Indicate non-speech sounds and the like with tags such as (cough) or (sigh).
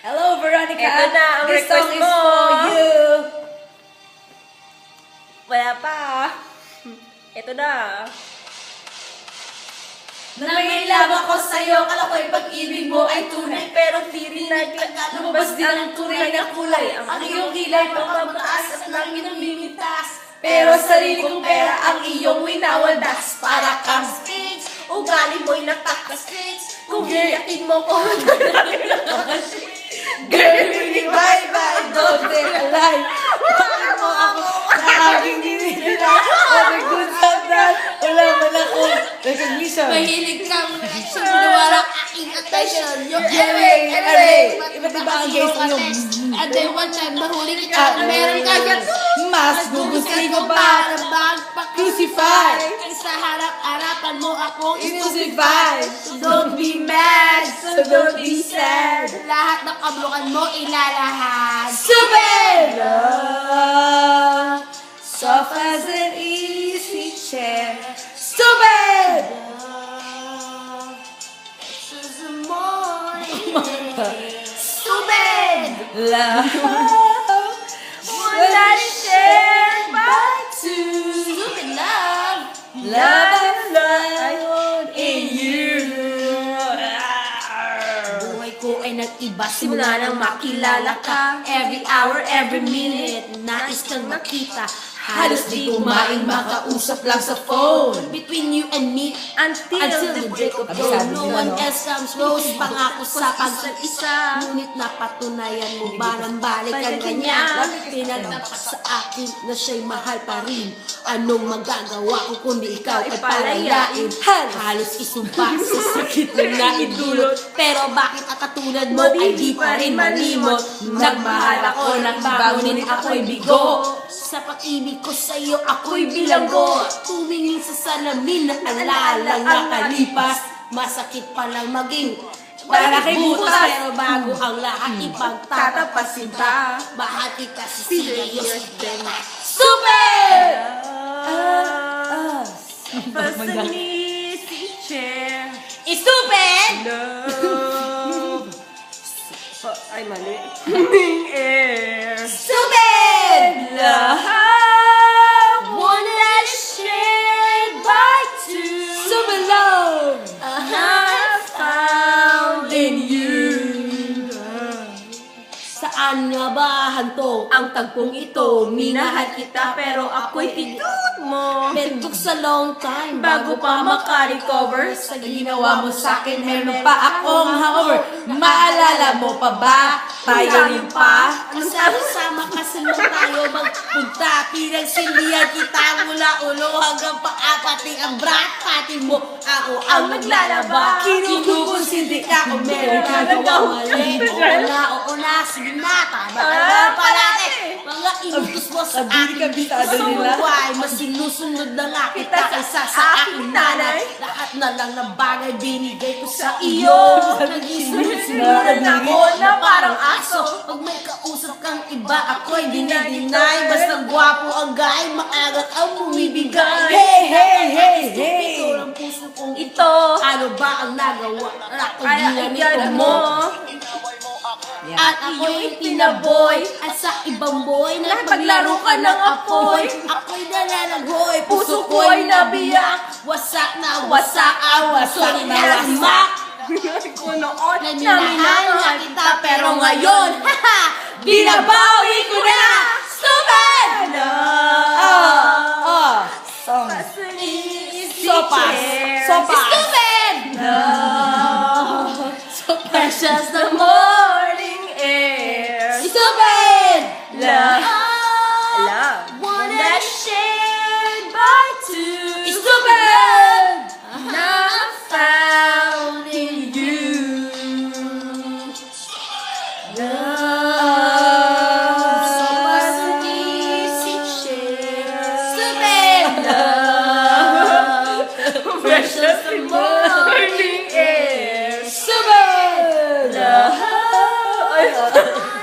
Hello, Veronica. Ito na ang This request song is mo. for you. Wala pa. Ito na. Na may love ako sa'yo, kala ko'y pag-ibig mo ay tunay. Pero di rin Lumabas din ang tunay na kulay. Ang iyong kilay, pagmamataas at langit ang mimitas. Pero sarili kong pera ang iyong winawaldas. Para kang sphinx, ugali mo'y nagkakasphinx. Kung hiyakin mo ko, (laughs) Girl, really bye-bye, don't stay alive. Bakit mo ako sa aking dinila? Every good sometimes, wala man ako recognition. Mahilig kang reaction, ginawa aking attention. Yung Aray, aray. Iba't iba ang gays mo yung- And then one time, mahuli Ah, kita, na meron ka dyan. Mas gugustuhin ko pa para magpa-crucify. Crucify. Kaya sa harap-harapan mo akong Inucify. So don't be mad, so don't be sad. Lahat ng kablukan mo ilalahat. Stupid! Love, soft as an easy chair. Stupid! This is the morning. (laughs) Stupid! Love, nag-iba Simula nang makilala ka. Every hour, every minute Nais kang makita Halos di kumain, makausap lang sa phone. Between you and me Until, Until the break of dawn. No one else comes close Pangako sa isa't isa. Ngunit napatunayan mo ba ng balikan kanya? niya. Pinagtapat sa akin na siya'y mahal pa rin. Anong magagawa ko kundi ikaw ay Ay, palayain. Halos isumpa sa sakit na naidulot. Pero bakit ang katulad mo ay di pa rin malimot Nagmahal ako, ngunit ako'y bigo Sa pag-ibig ko sa'yo ako'y bilanggo Tumingin sa salamin na alala nga kalipas Masakit palang maging kay butas. Pero bago ang lahat ta Mahal kita si serious din Stupid! Ah, Basta ni si chair. Stupid! Love. (laughs) Ay, mali. Ning air. Saan nga ba hantong Ang tagpong ito, minahal kita pero ako'y tinut mo. It took sa long time Bago pa makarecover. Sa ginawa mo sa akin, meron pa akong hangover. Maalala mo pa ba? Tayo rin pa? Kasama-sama kasi nung tayo magpunta? Pinagsindihan kita mula ulo hanggang paa Pati ang brat. Pati mo Ako ang maglalaba Kinukonsindi ka kung meron ka Nagawa mali. Oo na, oo na, sige na Tama pa natin Mga inutos mo sa ka akin bitado nila. Sumuway, mas sinusunod na nga kita kaysa sa aking nanay. Lahat na lang ng bagay binigay ko sa iyo. Nagisusunod ako na parang aso. Pag may kausap kang iba, ako'y dinidinay Basta gwapo ang guy, maagat ang bumibigay. Hey, hey, hey, hey. Ito ang puso kong ito. Ano ba ang nagawa? Ako ginanito iyan mo mo. at ako'y tinaboy At sa ibang boy na paglaro ka ng apoy Ako'y nalalaghoy Puso ko'y nabiyak Wasak na wasak ang wasak na wasak Kung noon, Na minahal na kita pero ngayon haha, (laughs) Binabawi ko na! Stupid! Ah, ah, song. Sopas. Sopas. Stupid! (laughs) So precious the morning Stupid! Love. Ah, Love. One that that shared by two. Stupid! Not found in you. Love. So wasn't easy share. Stupid! Love. Precious the morning air. Stupid! Love. (laughs)